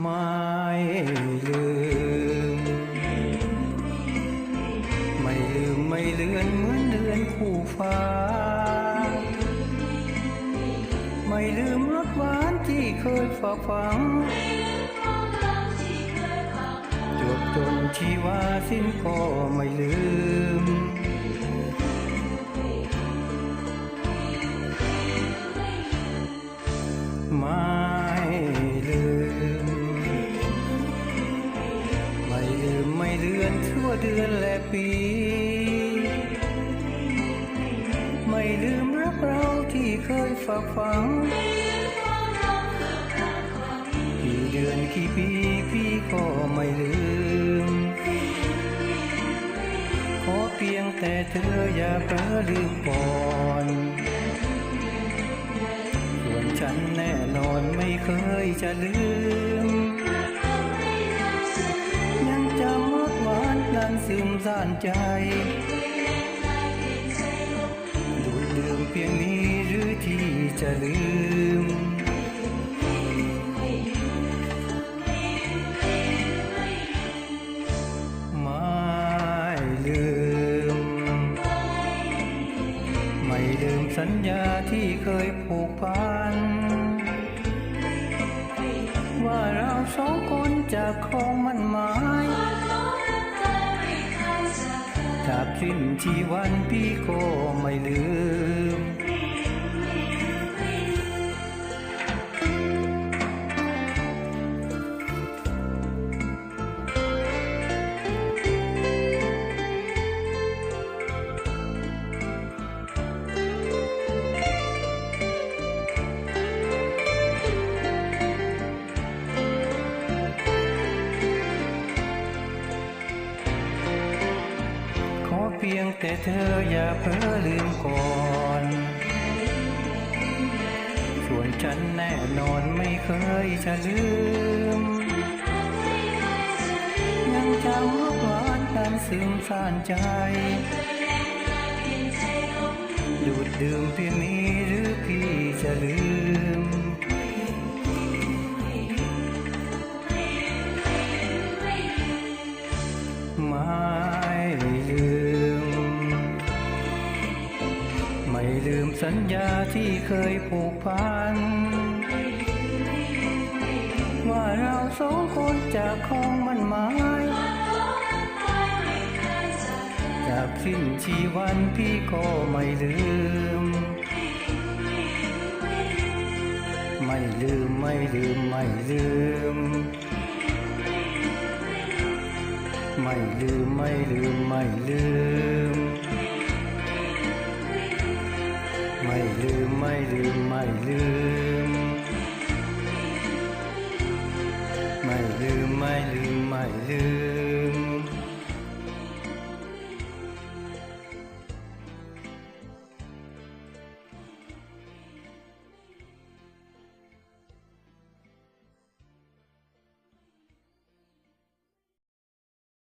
ไม่ลืม ไม่ลืมไม่เลือนเหมือนเดือนคู่ฟ้า ไม่ลืมรสหวานที่เคยฝากฝังจบจนชีวาสิ้นก็ไม่ลืมมา เลือนชั่วเดือนและปี ไม่ลืมรักเราที่เคยฝากฝังกี่เดือนกี่ปีพี่ก็ไม่ลืม ขอเพียงแต่เธออย่าเผลอลืมก่อนส่วนฉันแน่นอนไม่เคยจะลืม ซึมซ่านใจดูดดื่มเพียงนี้หรือที่จะลืมไม่ลืมไม่ลืมสัญญาที่เคยผูกพัน ว่าเราสองคนจะคงมันหมาย จากสิ้นชีวันพี่ก็ไม่ลืม พียงแต่เธออย่าเพ้อลืมก่อนส่วนฉันแน่นอนไม่เคยจะลืม ยังจำรสหวานนั้นซึมซ่านใจ ดูดดื่มเพียงนี้หรือพี่จะลืมไม่ลืม ไม่ลืมสัญญาที่เคยผูกพัน ว่าเราสองคนจะคองมันหมายจากสิ้นชีวันพี่ก็ไม่ลืม ไม่ลืมไม่ลืมไม่ลืม ไม่ลืมไม่ลืมไม่ลืม ไม่ลื